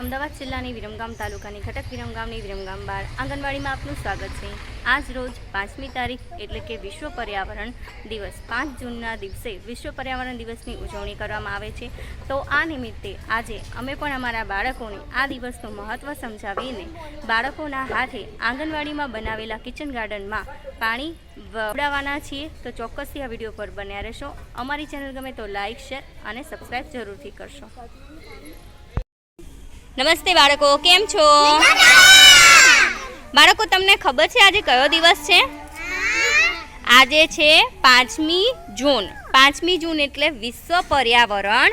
અમદાવાદ જિલ્લાની વિરમગામ તાલુકાની ઘટક વિરમગામની વિરમગામ બાર આંગણવાડીમાં આપનું સ્વાગત છે. આજ રોજ પાંચમી તારીખ એટલે કે વિશ્વ પર્યાવરણ દિવસ. પાંચ જૂનના દિવસે વિશ્વ પર્યાવરણ દિવસની ઉજવણી કરવામાં આવે છે. તો આ નિમિત્તે આજે અમે પણ અમારા બાળકોને આ દિવસનું મહત્ત્વ સમજાવીને બાળકોના હાથે આંગણવાડીમાં બનાવેલા કિચન ગાર્ડનમાં પાણી વવડાવવાના છીએ. તો ચોક્કસથી આ વીડિયો પર બન્યા રહેશો. અમારી ચેનલ ગમે તો લાઇક શેર અને સબસ્ક્રાઈબ જરૂરથી કરશો. નમસ્તે બાળકો, કેમ છો? બાળકો, તમને ખબર છે આજે કયો દિવસ છે? આજે છે પાંચમી જૂન. પાંચમી જૂન એટલે વિશ્વ પર્યાવરણ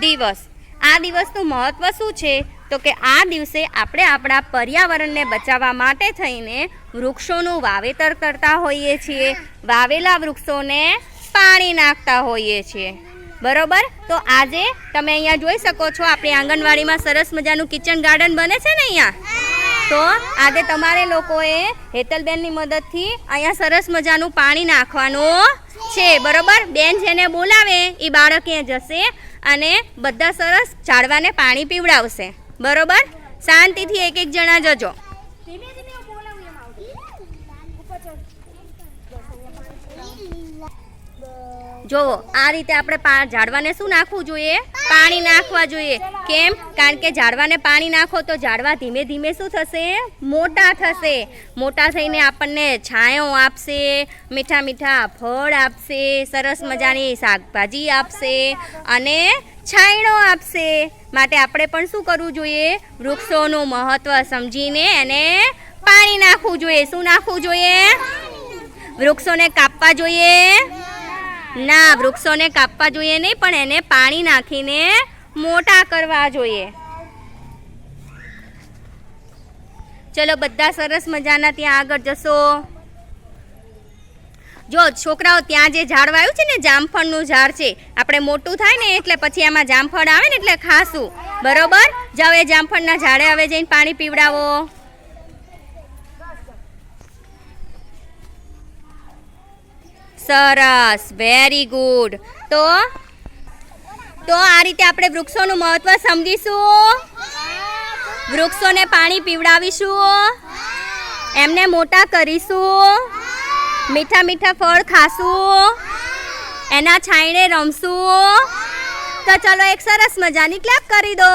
દિવસ. આ દિવસનું મહત્ત્વ શું છે? તો કે આ દિવસે આપણે આપણા પર્યાવરણને બચાવવા માટે થઈને વૃક્ષોનું વાવેતર કરતા હોઈએ છીએ. વાવેલા વૃક્ષોને પાણી નાખતા હોઈએ છીએ. બરોબર? તો આજે તમે અહીંયા જોઈ શકો છો, આપણી આંગણવાડીમાં સરસ મજાનું કિચન ગાર્ડન બને છે ને અહીંયા? તો આજે તમારે લોકોએ હેતલબેનની મદદથી અહીંયા સરસ મજાનું પાણી નાખવાનું છે. બરોબર? બેન જેને બોલાવે એ બાળક ત્યાં જશે અને બધા સરસ ઝાડવાને પાણી પીવડાવશે. બરોબર? શાંતિથી એક એક જણા જજો. ધીમે ધીમે જોવો આ રીતે આપણે ઝાડવાને શું નાખવું જોઈએ? પાણી નાખવા જોઈએ. કેમ? કારણ કે ઝાડવાને પાણી નાખો તો ઝાડવા ધીમે ધીમે શું થશે? મોટા થશે. મોટા થઈને આપણને છાંયો આપશે, મીઠા મીઠા ફળ આપશે, સરસ મજાની શાકભાજી આપશે અને છાંયડો આપશે. માટે આપણે પણ શું કરવું જોઈએ? વૃક્ષોનું મહત્ત્વ સમજીને એને પાણી નાખવું જોઈએ. શું નાખવું જોઈએ? વૃક્ષોને કાપવા જોઈએ. ના, વૃક્ષોને કાપવા જોઈએ નહીં, પણ એને પાણી નાખીને મોટા કરવા જોઈએ. ચલો, બધા સરસ મજાના ત્યાં આગળ જશો. જો, છોકરાઓ, ત્યાં જે ઝાડ વાયું છે ને, જામફળનું ઝાડ છે, આપણે મોટું થાય ને, એટલે પછી આમાં જામફળ આવે ને, એટલે ખાશું બરોબર? જાઓ એ જામફળના ઝાડે હવે જઈને પાણી પીવડાવો. સરસ વેરી ગુડ તો તો આ રીતે આપણે વૃક્ષોનું મહત્વ સમજીશું. વૃક્ષોને પાણી પીવડાવીશું. એમને મોટા કરીશું. મીઠા મીઠા ફળ ખાશું. એના છાંયડે રમશું. તો ચલો એક સરસ મજાની ક્લેપ કરી દો.